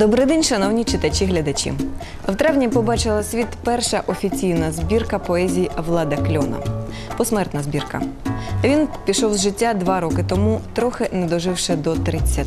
Добрий день, шановні читачі-глядачі. В травні побачила світ перша офіційна збірка поезії Влада Кльона. Посмертна збірка. Він пішов з життя два роки тому, трохи не доживши до 30.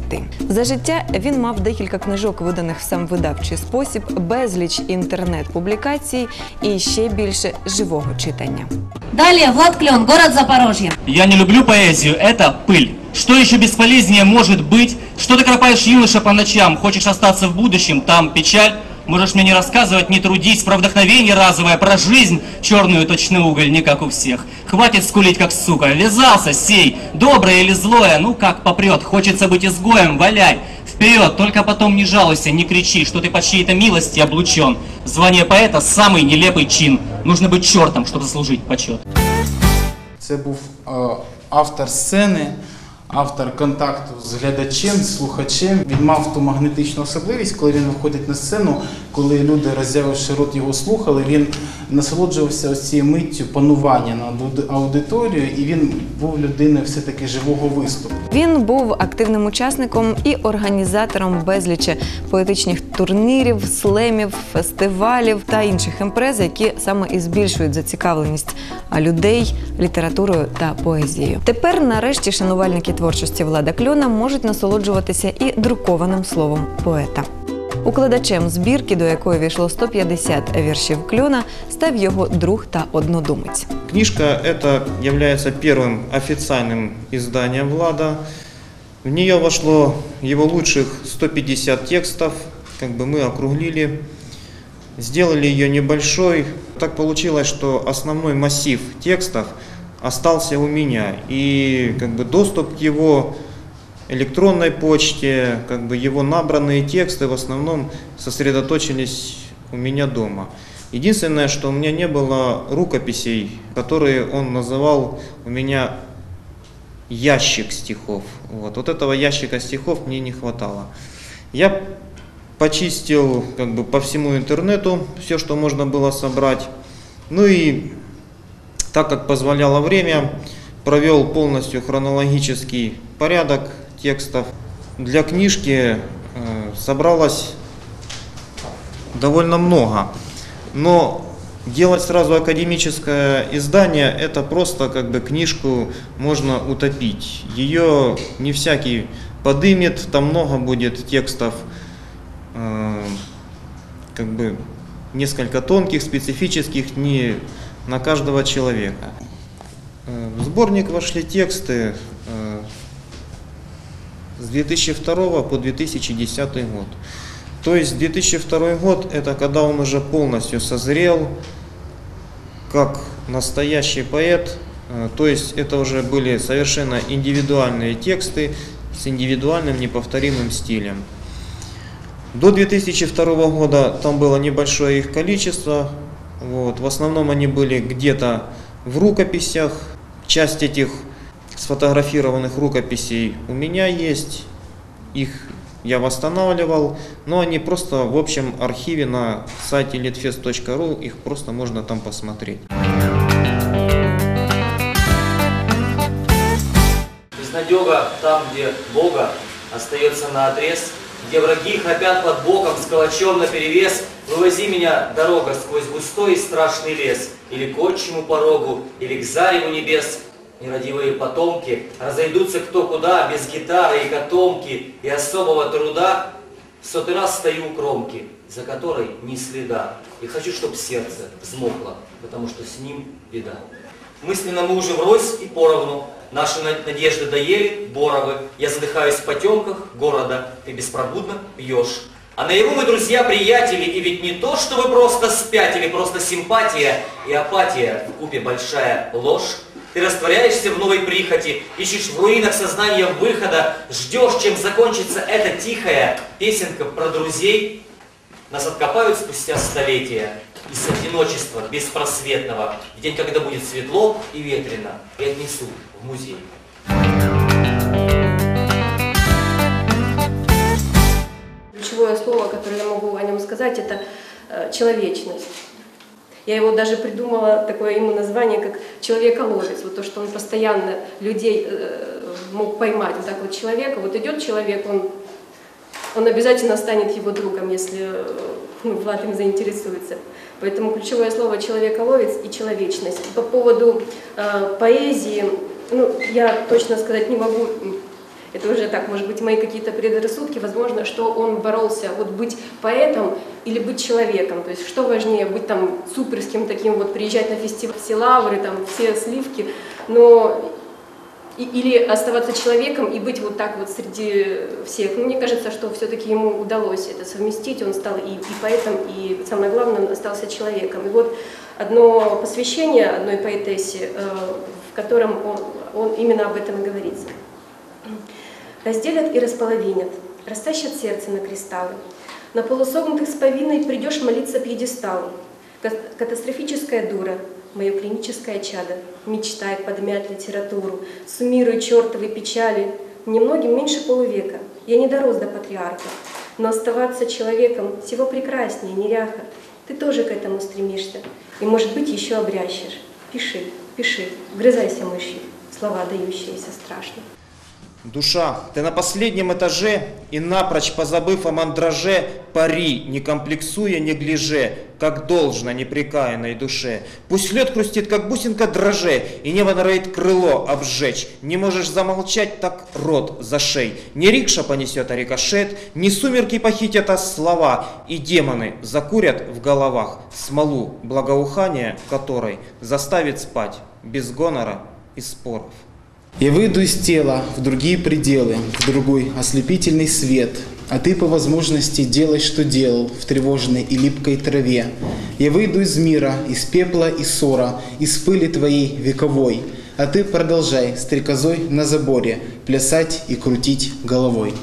За життя він мав декілька книжок, виданих в сам видавчий спосіб, безліч інтернет-публікацій і ще більше живого читання. Далее Влад Клен, город Запорожье. Я не люблю поэзию, это пыль. Что еще бесполезнее может быть? Что ты кропаешь, юноша, по ночам? Хочешь остаться в будущем? Там печаль? Можешь мне не рассказывать, не трудись, про вдохновение разовое, про жизнь черную точный уголь, не как у всех. Хватит скулить, как сука. Вязался, сей, доброе или злое, ну как попрет. Хочется быть изгоем, валяй. Вперед, только потом не жалуйся, не кричи, что ты по чьей-то милости облучен. Звание поэта – самый нелепый чин. Нужно быть чертом, чтобы заслужить почет. Це був автор сцени, автор контакту з глядачем, з слухачем. Він мав ту магнетичну особливість, коли він виходить на сцену, коли люди, роззявивши рот, його слухали, він насолоджувався ось цією миттю панування над ауди- аудиторією, і він був людиною все-таки живого виступу. Він був активним учасником і організатором безлічі поетичних турнірів, слемів, фестивалів та інших імпрез, які саме і збільшують зацікавленість людей літературою та поезією. Тепер, нарешті, шанувальники творчості Влада Кльона можуть насолоджуватися і друкованим словом поета. Укладачем збірки, до якої війшло 150 віршів кльона, став його друг та однодумець. Книжка это является первым официальным изданием Влада. В нее вошло его лучших 150 текстов, как бы мы округлили, сделали ее небольшой. Так получилось, что основной массив текстов остался у меня, и как бы доступ к его электронной почте, как бы его набранные тексты в основном сосредоточились у меня дома. Единственное, что у меня не было рукописей, которые он называл у меня ящик стихов. Вот, вот этого ящика стихов мне не хватало. Я почистил как бы по всему интернету все, что можно было собрать. Ну и так как позволяло время, провел полностью хронологический порядок текстов. Для книжки э, собралось довольно много. Но делать сразу академическое издание, это просто как бы книжку можно утопить. Ее не всякий подымет, там много будет текстов, э, как бы несколько тонких, специфических, не на каждого человека. Э, В сборник вошли тексты с 2002 по 2010 год. То есть 2002 год это когда он уже полностью созрел как настоящий поэт. Э, То есть это уже были совершенно индивидуальные тексты с индивидуальным неповторимым стилем. До 2002 года там было небольшое их количество. Вот. В основном они были где-то в рукописях. Часть этих сфотографированных рукописей у меня есть. Их я восстанавливал, но они просто в общем архиве на сайте litfest.ru, их просто можно там посмотреть. Безнадега там, где Бога остается на отрез, где враги храпят под боком с калачом наперевес, вывози меня, дорога, сквозь густой и страшный лес, или к отчему порогу, или к зареву небес. Нерадивые потомки разойдутся кто куда, без гитары и котомки, и особого труда. В сотый раз стою у кромки, за которой ни следа, и хочу, чтоб сердце взмокло, потому что с ним беда. Мысленно мы уже врозь и поровну. Наши на- надежды доели, боровы. Я задыхаюсь в потемках города. Ты беспробудно пьешь. А наяву мы друзья-приятели, и ведь не то, что вы просто спятили, просто симпатия и апатия в купе большая ложь. Ты растворяешься в новой прихоти, ищешь в руинах сознания выхода, ждешь, чем закончится эта тихая песенка про друзей, нас откопают спустя столетия из одиночества беспросветного в день, когда будет светло и ветрено, и отнесут в музей. Ключевое слово, которое я могу о нем сказать, это э, человечность. Я его даже придумала, такое ему название, как человеколовец. Вот то, что он постоянно людей э, мог поймать. Вот так вот человека. Вот идет человек, он он обязательно станет его другом, если э, ну, Влад им заинтересуется. Поэтому ключевое слово «человеколовец» и «человечность». По поводу э, поэзии, ну, я точно сказать не могу, это уже так, может быть, мои какие-то предрассудки, возможно, что он боролся вот быть поэтом или быть человеком. То есть что важнее, быть там суперским таким, вот приезжать на фестиваль, все лавры, там все сливки, но или оставаться человеком и быть вот так вот среди всех. Ну, мне кажется, что все-таки ему удалось это совместить. Он стал и, и поэтом, и самое главное, он остался человеком. И вот одно посвящение одной поэтессе, э, в котором он, он именно об этом и говорится. Разделят и располовинят, растащат сердце на кристаллы. На полусогнутых с повинной придешь молиться пьедесталу. Ка- Катастрофическая дура, мое клиническое чадо, мечтай подмять литературу, суммируй чертовы печали. Немногим меньше полувека, я не дорос до патриарха, но оставаться человеком всего прекраснее, неряха. Ты тоже к этому стремишься, и, может быть, еще обрящешь. Пиши, пиши, вгрызайся мышью, слова, дающиеся страшно. Душа, ты на последнем этаже и напрочь позабыв о мандраже, пари, не комплексуя, не гляже, как должно непрекаянной душе. Пусть лед хрустит, как бусинка дроже, и небо норовит крыло обжечь. Не можешь замолчать, так рот зашей. Не рикша понесет, а рикошет, не сумерки похитят, а слова, и демоны закурят в головах смолу, благоухание которой заставит спать без гонора и споров. Я выйду из тела в другие пределы, в другой ослепительный свет, а ты по возможности делай, что делал в тревожной и липкой траве. Я выйду из мира, из пепла и ссора, из пыли твоей вековой, а ты продолжай стрекозой на заборе плясать и крутить головой.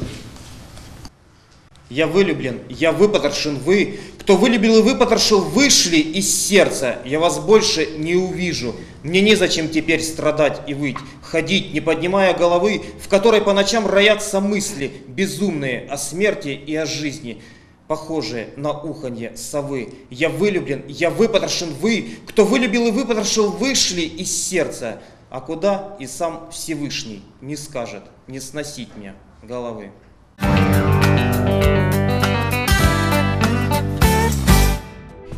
Я вылюблен, я выпотрошен, вы, кто вылюбил и выпотрошил, вышли из сердца. Я вас больше не увижу. Мне незачем теперь страдать и выть, ходить, не поднимая головы, в которой по ночам роятся мысли, безумные о смерти и о жизни, похожие на уханье совы. Я вылюблен, я выпотрошен, вы, кто вылюбил и выпотрошил, вышли из сердца. А куда и сам Всевышний не скажет, не сносить мне головы.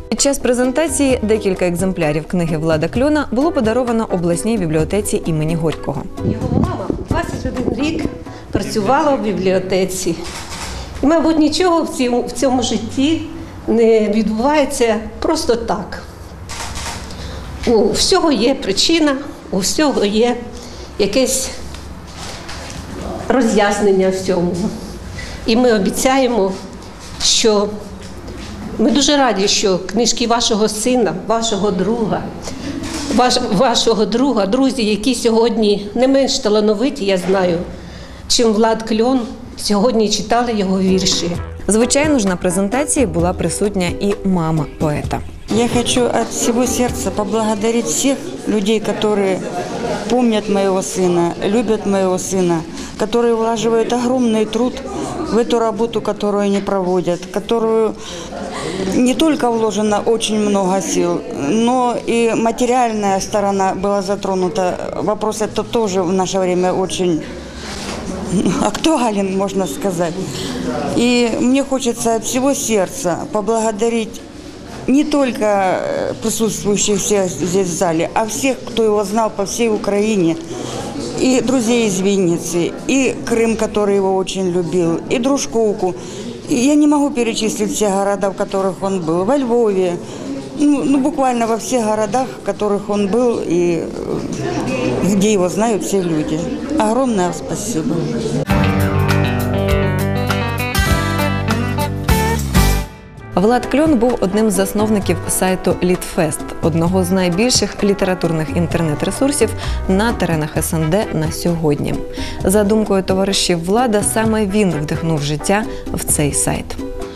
Під час презентації декілька екземплярів книги Влада Кльона було подаровано обласній бібліотеці імені Горького. Його мама 21 рік працювала в бібліотеці. І, мабуть, нічого в цьому, в цьому житті не відбувається просто так. У всього є причина, у всього є якесь роз'яснення всьому. І ми обіцяємо, що ми дуже раді, що книжки вашого сина, вашого друга, ваш, вашого друга, друзі, які сьогодні не менш талановиті, я знаю, чим Влад Кльон, сьогодні читали його вірші. Звичайно ж, на презентації була присутня і мама поета. Я хочу от всего сердца поблагодарить всех людей, которые помнят моего сына, любят моего сына, которые влаживают огромный труд в эту работу, которую они проводят, которую не только вложено очень много сил, но и материальная сторона была затронута. Вопрос это тоже в наше время очень актуален, можно сказать. И мне хочется от всего сердца поблагодарить не только э, присутствующих всех здесь в зале, а всех, кто его знал по всей Украине. И друзей из Винницы, и Крым, который его очень любил, и Дружковку. И я не могу перечислить все города, в которых он был. Во Львове, ну, ну, буквально во всех городах, в которых он был, и э, где его знают все люди. Огромное спасибо. Влад Кльон був одним з засновників сайту Літфест, одного з найбільших літературних інтернет-ресурсів на теренах СНД на сьогодні. За думкою товаришів влада, саме він вдихнув життя в цей сайт.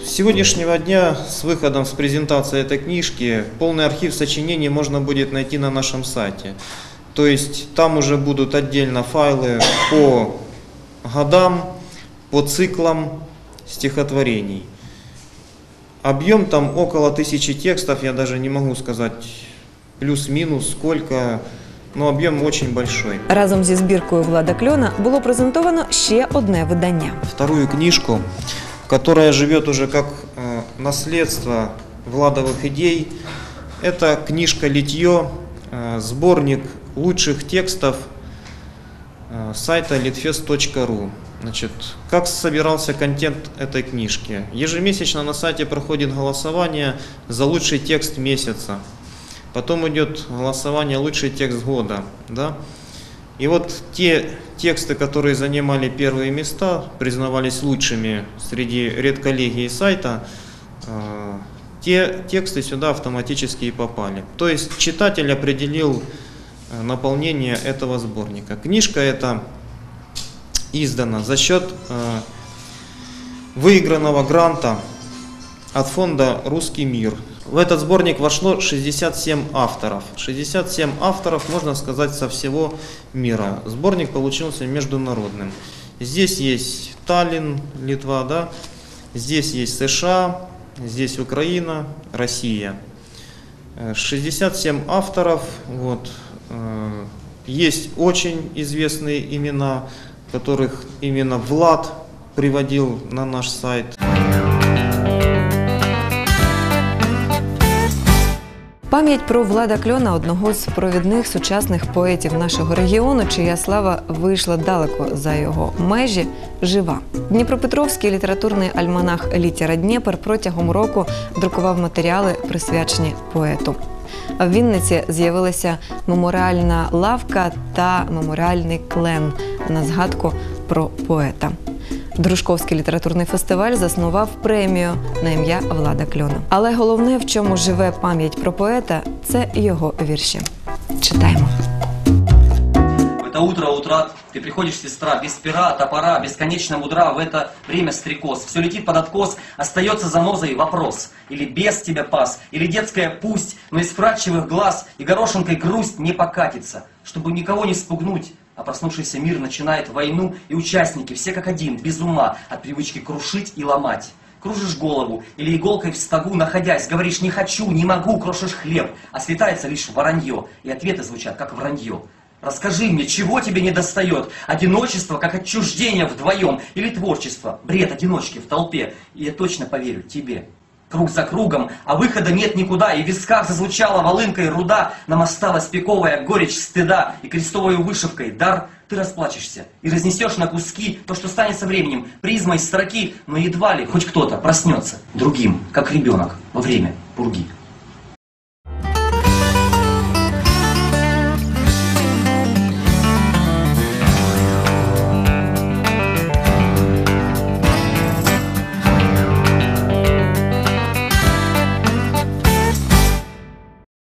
С сегодняшнего дня с выходом с презентации этой книжки полный архив сочинений можно будет найти на нашем сайте. То есть там уже будут отдельно файлы по годам, по циклам стихотворений. Объем там около тысячи текстов, я даже не могу сказать плюс-минус сколько, но объем очень большой. Разом зі збіркою Влада Кльона було презентовано ще одне видання. Вторую книжку которая живет уже как э, наследство Владовых идей. Это книжка «Литье», э, сборник лучших текстов э, сайта litfest.ru. Значит, как собирался контент этой книжки? Ежемесячно на сайте проходит голосование за лучший текст месяца. Потом идет голосование лучший текст года. Да? И вот те тексты, которые занимали первые места, признавались лучшими среди редколлегии сайта, э, те тексты сюда автоматически и попали. То есть читатель определил э, наполнение этого сборника. Книжка эта издана за счет э, выигранного гранта от фонда «Русский мир». В этот сборник вошло 67 авторов. 67 авторов, можно сказать, со всего мира. Сборник получился международным. Здесь есть Таллин, Литва, да? здесь есть США, здесь Украина, Россия. Э, 67 авторов. Вот. Э, Есть очень известные имена, которых именно Влад приводил на наш сайт. Пам'ять про Влада Кльона, одного з провідних сучасних поетів нашого регіону, чия слава вийшла далеко за його межі, жива. Дніпропетровський літературний альманах Літера Дніпер протягом року друкував матеріали, присвячені поету. В Вінниці з'явилася меморіальна лавка та меморіальний клен на згадку про поета. Дружковський літературний фестиваль заснував премію на ім'я Влада Кльона. Але головне, в чому живе пам'ять про поета, це його вірші. Читаємо. В это утро утрат ты приходишь, сестра, без пера, топора, бесконечно мудра, в это время стрекоз. Все летит под откос, остается занозой вопрос. Или без тебя пас, или детская пусть, но из вкрадчивых глаз и горошинкой грусть не покатится. Чтобы никого не спугнуть, а проснувшийся мир начинает войну, и участники, все как один, без ума, от привычки крушить и ломать. Кружишь голову или иголкой в стогу, находясь, говоришь «не хочу», «не могу», крошишь хлеб, а слетается лишь воронье, и ответы звучат как вранье. Расскажи мне, чего тебе не достает? Одиночество, как отчуждение вдвоем, или творчество, бред одиночки в толпе, и я точно поверю тебе. Круг за кругом, а выхода нет никуда, и в висках зазвучала волынкой руда, нам осталась пиковая горечь стыда, и крестовой вышивкой. Дар ты расплачешься, и разнесешь на куски то, что станет со временем призмой строки, но едва ли хоть кто-то проснется другим, как ребенок во время пурги.